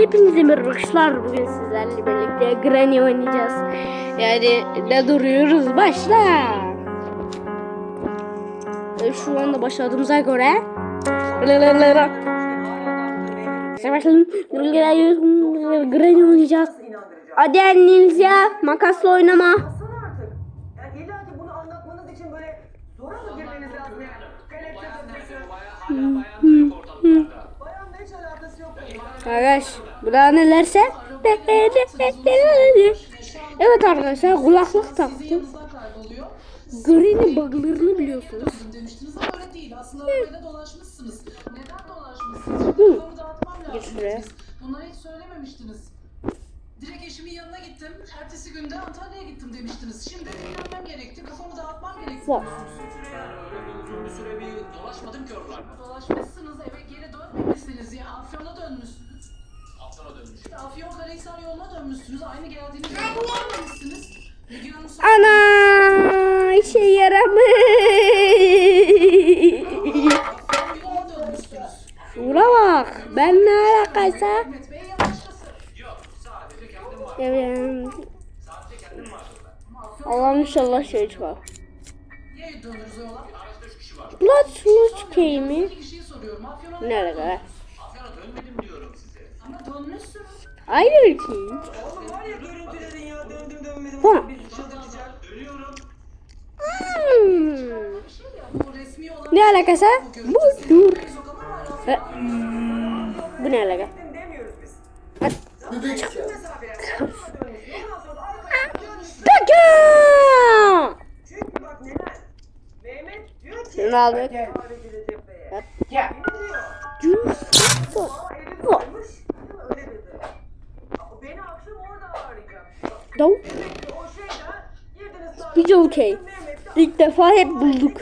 Hepinize merhaba arkadaşlar. Bugün sizlerle birlikte Granny oynayacağız. Yani ne duruyoruz? Başla. E, Şu anda başladığımıza göre Başlayalım. Granny oynayacağız. Hadi anneniz ya. Makasla oynama. Arkadaş burada nelerse Evet arkadaşlar kulaklık taktım. Granny buglarını biliyorsunuz. Demiştiniz ama öyle değil. Aslında öyle dolaşmışsınız. Neden dolaşmışsınız? Soru dağıtmam lazım. Bunları hiç söylememiştiniz. Direkt eşimin yanına gittim. Ertesi günde Antalya'ya gittim demiştiniz. Şimdi dinlenmem gerekti. Kafamı dağıtmam gerekti. Bir uzun bir süre bir dolaşmadım ki. Dolaşmışsınız eve geri dönmemişsiniz ya. Afyon'a dönmüşsünüz. Afyon'a dönmüş. Afyon Karahisar yoluna dönmüşsünüz. Aynı geldiğiniz yolda dönmemişsiniz. Müge Hanım sonra- Ana işe yaramış. Afyon yoluna dönmüşsünüz. Şura bak. Ben ne alakaysa. Mehmet Bey yavaşlasın. Yok sadece kendim var. Evet. Sadece kendim vardım ben. Afyon Allah'ım inşallah şey çıkar. Niye dönürüz o yola? Araçta üç kişi var. Blood Slush mi? İki kişiyi soruyorum. Afyon'a dönmedim dönmüşsünüz. Aynı ülke. Oğlum var ya görüntülerin ya döndüm dönmedim. Çıldıracak. Dönüyorum. Hmm. Ne alakası? Bu dur. sokama var. E, Bu ne alaka? Gittim demiyoruz biz. Mesafeler. Onunla Dav. Demek ki o şeyden girdiniz sağ Biz okey. İlk defa hep bulduk.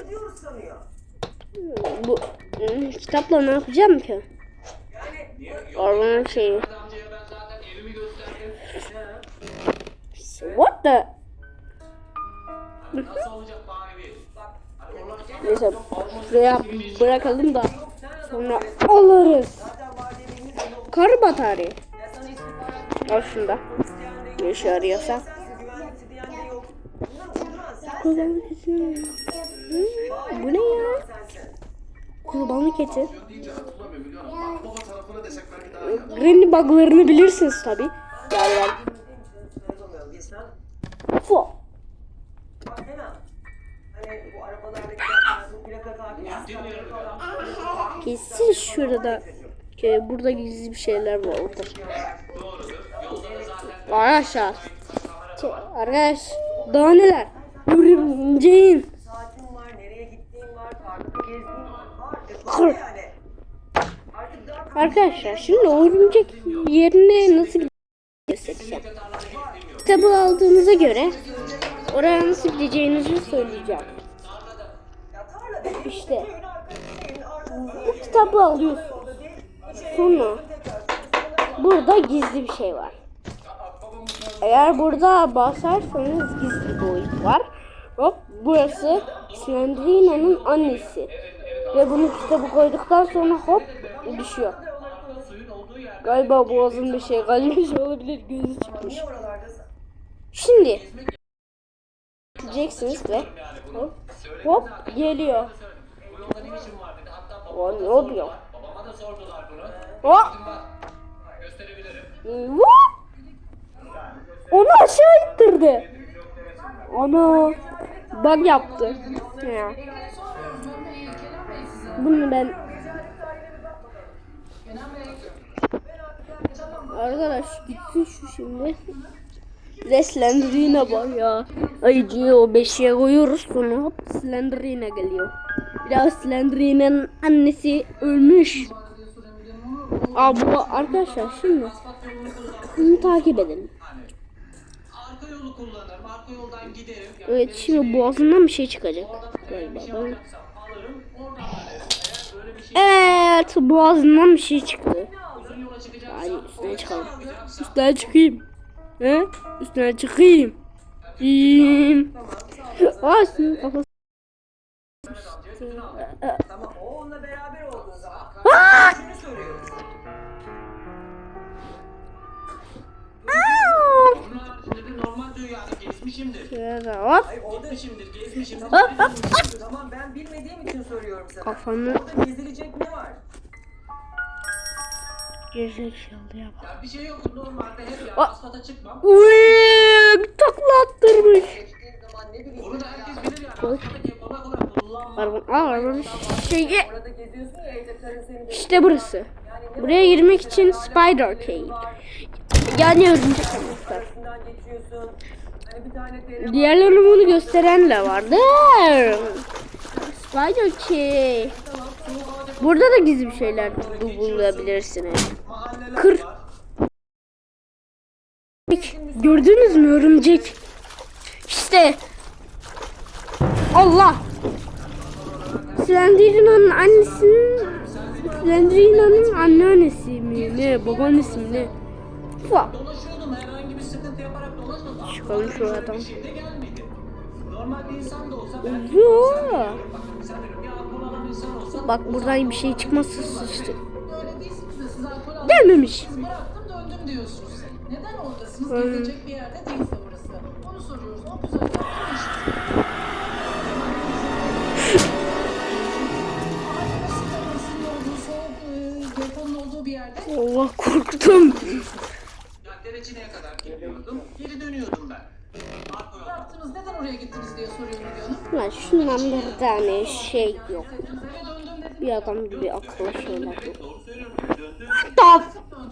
Bu hmm, kitapla ne yapacağım ki? Ormanın şeyi. What the? Neyse şuraya bırakalım da sonra alırız. Kar batarya. Ya de yok. Bunlar uyduran sensin. Bu ne ya? Kurbanlık eti. Granny buglarını bilirsiniz tabi. Bilsen. Fo. Kesin şurada. Burada gizli bir şeyler var orada. Arkadaşlar. Arkadaş. Daha neler? Örümceğin. Saatin var, nereye gittiğin var, karnında gezdiğin var. Yani. Artık daha Arkadaşlar şimdi örümcek yerine nasıl göstereceğim. Kitabı aldığınıza göre oraya nasıl gideceğinizi söyleyeceğim. İşte. Bu kitabı alıyorsun. Yolda değil. İçeri Sonra burada gizli bir şey var. Eğer burada basarsanız gizli bir oyun var. Hop burası Slendrina'nın annesi. Ve bunu kitabı koyduktan sonra hop düşüyor. Galiba boğazın bir şey kalmış olabilir gözü çıkmış. Şimdi gideceksiniz ve hop, hop geliyor. O ne oluyor? Hop, hop. Aşağı ittirdi. Ana bug yaptı. Ya. Bunu ben arkadaş gitsin şu şimdi. Slenderina var ya. Ayıcıyı o beşiğe koyuyoruz sonra hop Slenderina geliyor. Bir daha Slenderina'nın annesi ölmüş. Aa arkadaşlar şimdi bunu takip edelim. Yolu kullanırım. Arka yoldan giderim. Yani Evet şimdi boğazından bir şey çıkacak. Galiba. Yapacaksam alırım. Şey Evet boğazından bir şey çıktı. Hadi üstüne çıkalım. Üstüne çıkayım. He? Üstüne çıkayım. İyiyim. Aa üstünün kafası. Tamam Gezmişimdir. Ya da hop. Hayır orada Gezmişimdir. Hop hop. Tamam ben bilmediğim için soruyorum sana. Kafanı Orada gezilecek ne var? gerizekalıya bak. Ya bir şey yok. Normalde hep ya. Asfalta çıkmam. Uy, takla attırmış. Geçtiğin zaman ne bileyim. Bunu da herkes bilir yani. Asfalta kolay kolay kullanmam. Arabanın, aa, arabanın şeyi. Orada geziyorsun ya evde karın seni bekliyor. İşte burası. Buraya girmek için Spider Cave. Yani örümcek anahtar. Diğerlerine bunu gösteren de vardı. Spider Cave. Burada da gizli şeyler bulabilirsiniz. Kır. Gördünüz mü örümcek? İşte. Allah. Slenderman'ın annesinin Slenderman'ın anneannesi mi ne babaannesi mi ne? Fuck. Dolaşıyordum herhangi bir sıkıntı yaparak dolaşmadım. Çıkalım şuradan. Bir şey. Normal bir insan da olsa ben. Bak Bak buradan bir şey çıkması sıçtı. Gelmemiş. Bıraktım döndüm diyorsunuz. Neden oradasınız? Hmm. Bir yerde değilse burası. Onu soruyoruz. O güzel soğuk e, Allah korktum. Ya Dereçine'ye kadar geliyordum. Geri dönüyordum ben. Ne yaptınız? Neden oraya gittiniz diye soruyor Müge Hanım. Lan şundan bir tane şey yok. Bir adam gibi akıllı şeyler yok. Evet doğru